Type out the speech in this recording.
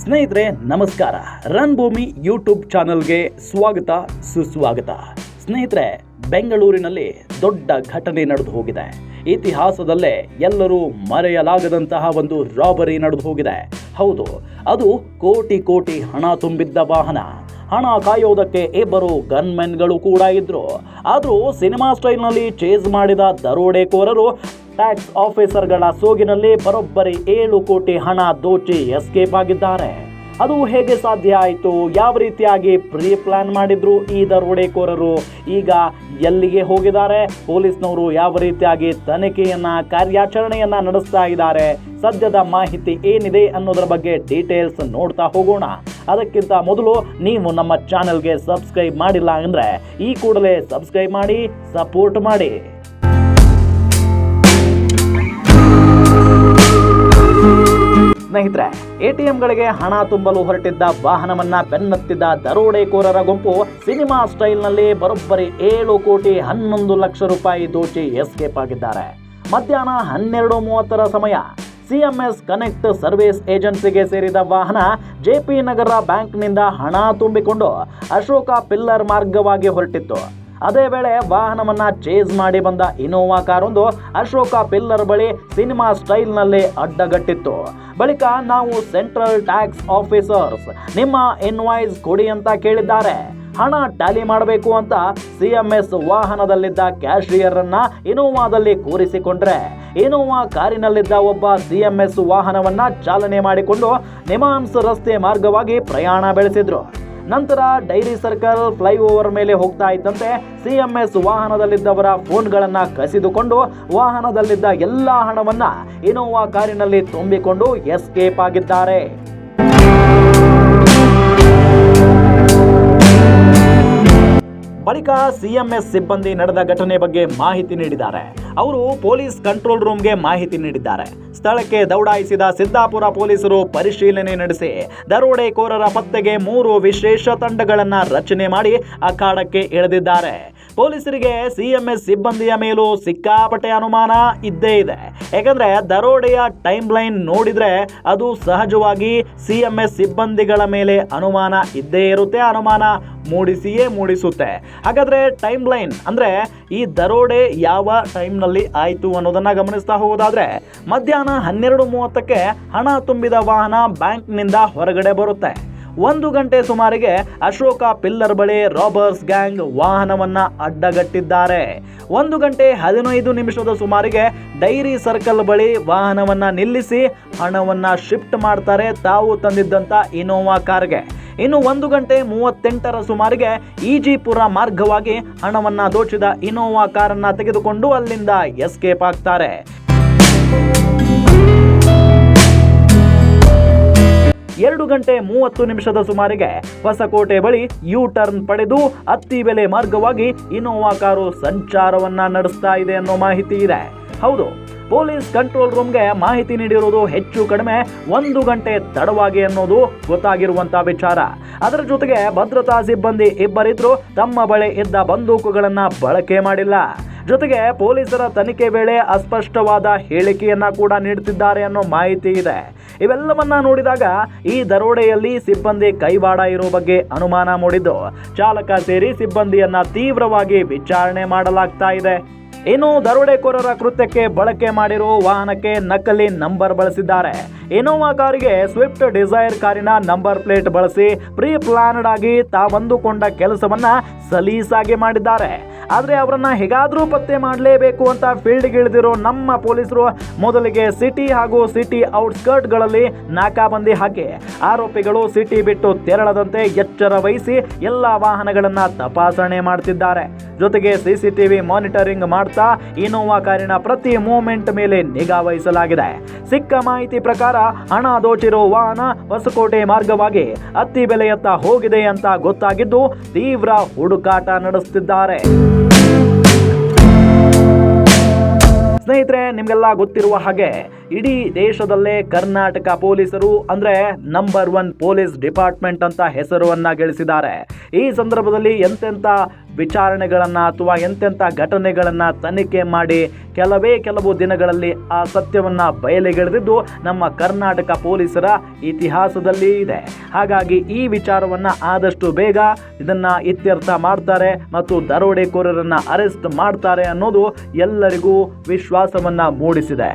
ಸ್ನೇಹಿತರೆ, ನಮಸ್ಕಾರ. ರನ್ ಭೂಮಿ ಯೂಟ್ಯೂಬ್ ಚಾನಲ್ಗೆ ಸ್ವಾಗತ, ಸುಸ್ವಾಗತ. ಸ್ನೇಹಿತರೆ, ಬೆಂಗಳೂರಿನಲ್ಲಿ ದೊಡ್ಡ ಘಟನೆ ನಡೆದು ಹೋಗಿದೆ. ಇತಿಹಾಸದಲ್ಲೇ ಎಲ್ಲರೂ ಮರೆಯಲಾಗದಂತಹ ಒಂದು ರಾಬರಿ ನಡೆದು ಹೋಗಿದೆ. ಹೌದು, ಅದು ಕೋಟಿ ಕೋಟಿ ಹಣ ತುಂಬಿದ್ದ ವಾಹನ. ಹಣ ಕಾಯೋದಕ್ಕೆ ಇಬ್ಬರು ಗನ್ಮೆನ್ಗಳು ಕೂಡ ಇದ್ರು. ಆದರೂ ಸಿನಿಮಾ ಸ್ಟೈಲ್ನಲ್ಲಿ ಚೇಸ್ ಮಾಡಿದ ದರೋಡೆಕೋರರು ಟ್ಯಾಕ್ಸ್ ಆಫೀಸರ್ಗಳ ಸೋಗಿನಲ್ಲಿ ಬರೋಬ್ಬರಿ ಏಳು ಕೋಟಿ ಹಣ ದೋಚಿ ಎಸ್ಕೇಪ್ ಆಗಿದ್ದಾರೆ. ಅದು ಹೇಗೆ ಸಾಧ್ಯ ಆಯಿತು? ಯಾವ ರೀತಿಯಾಗಿ ಪ್ರೀ ಪ್ಲಾನ್ ಮಾಡಿದ್ರು ಈ ದರೋಡೆಕೋರರು? ಈಗ ಎಲ್ಲಿಗೆ ಹೋಗಿದ್ದಾರೆ? ಪೊಲೀಸ್ನವರು ಯಾವ ರೀತಿಯಾಗಿ ತನಿಖೆಯನ್ನ, ಕಾರ್ಯಾಚರಣೆಯನ್ನ ನಡೆಸ್ತಾ ಇದ್ದಾರೆ? ಸದ್ಯದ ಮಾಹಿತಿ ಏನಿದೆ ಅನ್ನೋದರ ಬಗ್ಗೆ ಡೀಟೇಲ್ಸ್ ನೋಡ್ತಾ ಹೋಗೋಣ. ಅದಕ್ಕಿಂತ ಮೊದಲು ನೀವು ನಮ್ಮ ಚಾನೆಲ್ಗೆ ಸಬ್ಸ್ಕ್ರೈಬ್ ಮಾಡಿಲ್ಲ ಅಂದರೆ ಈ ಕೂಡಲೇ ಸಬ್ಸ್ಕ್ರೈಬ್ ಮಾಡಿ, ಸಪೋರ್ಟ್ ಮಾಡಿ. ಸ್ನೇಹಿತರೆ ಎಟಿಎಂಗಳಿಗೆ ಹಣ ತುಂಬಲು ಹೊರಟಿದ್ದ ವಾಹನವನ್ನ ಬೆನ್ನತ್ತಿದ್ದ ದರೋಡೆಕೋರರ ಗುಂಪು ಸಿನಿಮಾ ಸ್ಟೈಲ್ನಲ್ಲಿ ಬರೋಬ್ಬರಿ ಏಳು ಕೋಟಿ ಹನ್ನೊಂದು ಲಕ್ಷ ರೂಪಾಯಿ ದೋಚಿ ಎಸ್ಕೇಪ್ ಆಗಿದ್ದಾರೆ. ಮಧ್ಯಾಹ್ನ ಹನ್ನೆರಡು ಮೂವತ್ತರ ಸಮಯ ಸಿಎಂಎಸ್ ಕನೆಕ್ಟ್ ಸರ್ವಿಸ್ ಏಜೆನ್ಸಿಗೆ ಸೇರಿದ ವಾಹನ ಜೆಪಿ ನಗರ ಬ್ಯಾಂಕ್ನಿಂದ ಹಣ ತುಂಬಿಕೊಂಡು ಅಶೋಕ ಪಿಲ್ಲರ್ ಮಾರ್ಗವಾಗಿ ಹೊರಟಿತ್ತು. ಅದೇ ವೇಳೆ ವಾಹನವನ್ನ ಚೇಸ್ ಮಾಡಿ ಬಂದ ಇನೋವಾ ಕಾರೊಂದು ಅಶೋಕ ಪಿಲ್ಲರ್ ಬಳಿ ಸಿನಿಮಾ ಸ್ಟೈಲ್ನಲ್ಲಿ ಅಡ್ಡಗಟ್ಟಿತ್ತು. ಬಳಿಕ ನಾವು ಸೆಂಟ್ರಲ್ ಟ್ಯಾಕ್ಸ್ ಆಫೀಸರ್ಸ್ ನಿಮ್ಮ ಇನ್ವಾಯ್ಸ್ ಕೊಡಿ ಅಂತ ಕೇಳಿದ್ದಾರೆ. ಹಣ ಟ್ಯಾಲಿ ಮಾಡಬೇಕು ಅಂತ ಸಿ ಎಂ ಎಸ್ ವಾಹನದಲ್ಲಿದ್ದ ಕ್ಯಾಶಿಯರ್ ಅನ್ನ ಇನೋವಾದಲ್ಲಿ ಕೂರಿಸಿಕೊಂಡ್ರೆ. ಇನೋವಾ ಕಾರಿನಲ್ಲಿದ್ದ ಒಬ್ಬ ಸಿ ಎಂ ಎಸ್ ವಾಹನವನ್ನ ಚಾಲನೆ ಮಾಡಿಕೊಂಡು ನಿಮಾನ್ಸ್ ರಸ್ತೆ ಮಾರ್ಗವಾಗಿ ಪ್ರಯಾಣ ಬೆಳೆಸಿದ್ರು. ನಂತರ ಡೈರಿ ಸರ್ಕಲ್ ಫ್ಲೈಓವರ್ ಮೇಲೆ ಹೋಗ್ತಾ ಇದ್ದಂತೆ ಸಿಎಂಎಸ್ ವಾಹನದಲ್ಲಿದ್ದವರ ಫೋನ್ಗಳನ್ನು ಕಸಿದುಕೊಂಡು ವಾಹನದಲ್ಲಿದ್ದ ಎಲ್ಲ ಹಣವನ್ನ ಇನೋವಾ ಕಾರಿನಲ್ಲಿ ತುಂಬಿಕೊಂಡು ಎಸ್ಕೇಪ್ ಆಗಿದ್ದಾರೆ. ಬಳಿಕ ಸಿಎಂಎಸ್ ಸಿಬ್ಬಂದಿ ನಡೆದ ಘಟನೆ ಬಗ್ಗೆ ಮಾಹಿತಿ ನೀಡಿದ್ದಾರೆ. ಅವರು ಪೊಲೀಸ್ ಕಂಟ್ರೋಲ್ ರೂಮ್ಗೆ ಮಾಹಿತಿ ನೀಡಿದ್ದಾರೆ. ಸ್ಥಳಕ್ಕೆ ದೌಡಾಯಿಸಿದ ಸಿದ್ದಾಪುರ ಪೊಲೀಸರು ಪರಿಶೀಲನೆ ನಡೆಸಿ ದರೋಡೆಕೋರರ ಪತ್ತೆಗೆ ಮೂರು ವಿಶೇಷ ತಂಡಗಳನ್ನು ರಚನೆ ಮಾಡಿ ಅಖಾಡಕ್ಕೆ ಇಳಿದಿದ್ದಾರೆ ಪೊಲೀಸರಿಗೆ ಸಿಎಂಎಸ್ ಸಿಬ್ಬಂದಿಯ ಮೇಲೂ ಸಿಕ್ಕಾಪಟ್ಟೆ ಅನುಮಾನ ಇದ್ದೇ ಇದೆ. ಯಾಕಂದ್ರೆ ದರೋಡೆಯ ಟೈಮ್ ಲೈನ್ ನೋಡಿದ್ರೆ ಅದು ಸಹಜವಾಗಿ ಸಿಎಂಎಸ್ ಸಿಬ್ಬಂದಿಗಳ ಮೇಲೆ ಅನುಮಾನ ಇದ್ದೇ ಇರುತ್ತೆ, ಅನುಮಾನ ಮೂಡಿಸಿಯೇ ಮೂಡಿಸುತ್ತೆ. ಹಾಗಾದ್ರೆ ಟೈಮ್ ಲೈನ್ ಅಂದ್ರೆ ಈ ದರೋಡೆ ಯಾವ ಟೈಮ್ನಲ್ಲಿ ಆಯಿತು ಅನ್ನೋದನ್ನ ಗಮನಿಸ್ತಾ ಹೋಗೋದಾದ್ರೆ ಮಧ್ಯಾಹ್ನ ಹನ್ನೆರಡು ಮೂವತ್ತಕ್ಕೆ ಹಣ ತುಂಬಿದ ವಾಹನ ಬ್ಯಾಂಕ್ನಿಂದ ಹೊರಗಡೆ ಬರುತ್ತೆ. ಒಂದು ಗಂಟೆ ಸುಮಾರಿಗೆ ಅಶೋಕ ಪಿಲ್ಲರ್ ಬಳಿ ರಾಬರ್ಸ್ ಗ್ಯಾಂಗ್ ವಾಹನವನ್ನ ಅಡ್ಡಗಟ್ಟಿದ್ದಾರೆ. ಒಂದು ಗಂಟೆ ಹದಿನೈದು ನಿಮಿಷದ ಸುಮಾರಿಗೆ ಡೈರಿ ಸರ್ಕಲ್ ಬಳಿ ವಾಹನವನ್ನ ನಿಲ್ಲಿಸಿ ಹಣವನ್ನ ಶಿಫ್ಟ್ ಮಾಡ್ತಾರೆ ತಾವು ತಂದಿದ್ದಂತ ಇನೋವಾ ಕಾರ್ಗೆ. ಇನ್ನು ಒಂದು ಗಂಟೆ ಮೂವತ್ತೆಂಟರ ಸುಮಾರಿಗೆ ಈಜಿಪುರ ಮಾರ್ಗವಾಗಿ ಹಣವನ್ನ ದೋಚಿದ ಇನೋವಾ ಕಾರನ್ನ ತೆಗೆದುಕೊಂಡು ಅಲ್ಲಿಂದ ಎಸ್ಕೇಪ್ ಆಗ್ತಾರೆ. ಎರಡು ಗಂಟೆ ಮೂವತ್ತು ನಿಮಿಷದ ಸುಮಾರಿಗೆ ಹೊಸಕೋಟೆ ಬಳಿ ಯು ಟರ್ನ್ ಪಡೆದು ಅತ್ತಿಬೆಲೆ ಮಾರ್ಗವಾಗಿ ಇನೋವಾ ಕಾರು ಸಂಚಾರವನ್ನ ನಡೆಸ್ತಾ ಇದೆ ಅನ್ನೋ ಮಾಹಿತಿ ಇದೆ. ಹೌದು, ಪೊಲೀಸ್ ಕಂಟ್ರೋಲ್ ರೂಮ್ಗೆ ಮಾಹಿತಿ ನೀಡಿರುವುದು ಹೆಚ್ಚು ಕಡಿಮೆ ಒಂದು ಗಂಟೆ ತಡವಾಗಿ ಅನ್ನೋದು ಗೊತ್ತಾಗಿರುವಂತ ವಿಚಾರ. ಅದರ ಜೊತೆಗೆ ಭದ್ರತಾ ಸಿಬ್ಬಂದಿ ಇಬ್ಬರಿದ್ರು ತಮ್ಮ ಬಳಿ ಇದ್ದ ಬಂದೂಕುಗಳನ್ನ ಬಳಕೆ ಮಾಡಿಲ್ಲ. ಜೊತೆಗೆ ಪೊಲೀಸರ ತನಿಖೆ ವೇಳೆ ಅಸ್ಪಷ್ಟವಾದ ಹೇಳಿಕೆಯನ್ನ ಕೂಡ ನೀಡುತ್ತಿದ್ದಾರೆ ಅನ್ನೋ ಮಾಹಿತಿ ಇದೆ. ಇವೆಲ್ಲವನ್ನ ನೋಡಿದಾಗ ಈ ದರೋಡೆಯಲ್ಲಿ ಸಿಬ್ಬಂದಿ ಕೈವಾಡ ಇರೋ ಬಗ್ಗೆ ಅನುಮಾನ ಮೂಡಿದ್ದು. ಚಾಲಕ ಸೇರಿ ಸಿಬ್ಬಂದಿಯನ್ನ ತೀವ್ರವಾಗಿ ವಿಚಾರಣೆ ಮಾಡಲಾಗ್ತಾ ಇದೆ. ಇನ್ನು ದರೋಡೆಕೋರರ ಕೃತ್ಯಕ್ಕೆ ಬಳಕೆ ಮಾಡಿರೋ ವಾಹನಕ್ಕೆ ನಕಲಿ ನಂಬರ್ ಬಳಸಿದ್ದಾರೆ. ಇನೋವಾ ಕಾರಿಗೆ ಸ್ವಿಫ್ಟ್ ಡಿಸೈರ್ ಕಾರಿನ ನಂಬರ್ ಪ್ಲೇಟ್ ಬಳಸಿ ಪ್ರೀ ಪ್ಲಾನ್ಡ್ ಆಗಿ ತಾವಂದುಕೊಂಡ ಕೆಲಸವನ್ನ ಸಲೀಸಾಗಿ ಮಾಡಿದ್ದಾರೆ. ಆದರೆ ಅವರನ್ನ ಹೇಗಾದ್ರೂ ಪತ್ತೆ ಮಾಡಲೇಬೇಕು ಅಂತ ಫೀಲ್ಡ್ಗೆ ಇಳಿದಿರೋ ನಮ್ಮ ಪೊಲೀಸರು ಮೊದಲಿಗೆ ಸಿಟಿ ಹಾಗೂ ಸಿಟಿ ಔಟ್ಸ್ಕರ್ಟ್ಗಳಲ್ಲಿ ನಾಕಾಬಂದಿ ಹಾಕಿ ಆರೋಪಿಗಳು ಸಿಟಿ ಬಿಟ್ಟು ತೆರಳದಂತೆ ಎಚ್ಚರ ವಹಿಸಿ ಎಲ್ಲ ವಾಹನಗಳನ್ನ ತಪಾಸಣೆ ಮಾಡ್ತಿದ್ದಾರೆ. ಜೊತೆಗೆ ಸಿಸಿಟಿವಿ ಮಾನಿಟರಿಂಗ್ ಮಾಡ್ತಾ ಇನೋವಾ ಕಾರಿನ ಪ್ರತಿ ಮೂಮೆಂಟ್ ಮೇಲೆ ನಿಗಾ ವಹಿಸಲಾಗಿದೆ. ಸಿಕ್ಕ ಮಾಹಿತಿ ಪ್ರಕಾರ ಹಣ ದೋಚಿರೋ ವಾಹನ ಹೊಸಕೋಟೆ ಮಾರ್ಗವಾಗಿ ಅತ್ತಿ ಬೆಲೆಯತ್ತ ಹೋಗಿದೆ ಅಂತ ಗೊತ್ತಾಗಿದ್ದು ತೀವ್ರ ಹುಡುಕಾಟ ನಡೆಸುತ್ತಿದ್ದಾರೆ ಸ್ನೇಹಿತರೆ, ನಿಮಗೆಲ್ಲ ಗೊತ್ತಿರುವ ಹಾಗೆ ಇಡೀ ದೇಶದಲ್ಲೇ ಕರ್ನಾಟಕ ಪೊಲೀಸರು ಅಂದ್ರೆ ನಂಬರ್ ಒನ್ ಪೊಲೀಸ್ ಡಿಪಾರ್ಟ್ಮೆಂಟ್ ಅಂತ ಹೆಸರನ್ನ ಗಳಿಸಿದ್ದಾರೆ. ಈ ಸಂದರ್ಭದಲ್ಲಿ ಎಂತೆಂಥ ವಿಚಾರಣೆಗಳನ್ನು ಅಥವಾ ಎಂತೆಂಥ ಘಟನೆಗಳನ್ನು ತನಿಖೆ ಮಾಡಿ ಕೆಲವೇ ಕೆಲವು ದಿನಗಳಲ್ಲಿ ಆ ಸತ್ಯವನ್ನು ಬಯಲಿಗೆಳೆದಿದ್ದು ನಮ್ಮ ಕರ್ನಾಟಕ ಪೊಲೀಸರ ಇತಿಹಾಸದಲ್ಲಿ ಇದೆ. ಹಾಗಾಗಿ ಈ ವಿಚಾರವನ್ನು ಆದಷ್ಟು ಬೇಗ ಇದನ್ನು ಇತ್ಯರ್ಥ ಮಾಡ್ತಾರೆ ಮತ್ತು ದರೋಡೆಕೋರರನ್ನು ಅರೆಸ್ಟ್ ಮಾಡ್ತಾರೆ ಅನ್ನೋದು ಎಲ್ಲರಿಗೂ ವಿಶ್ವಾಸವನ್ನು ಮೂಡಿಸಿದೆ.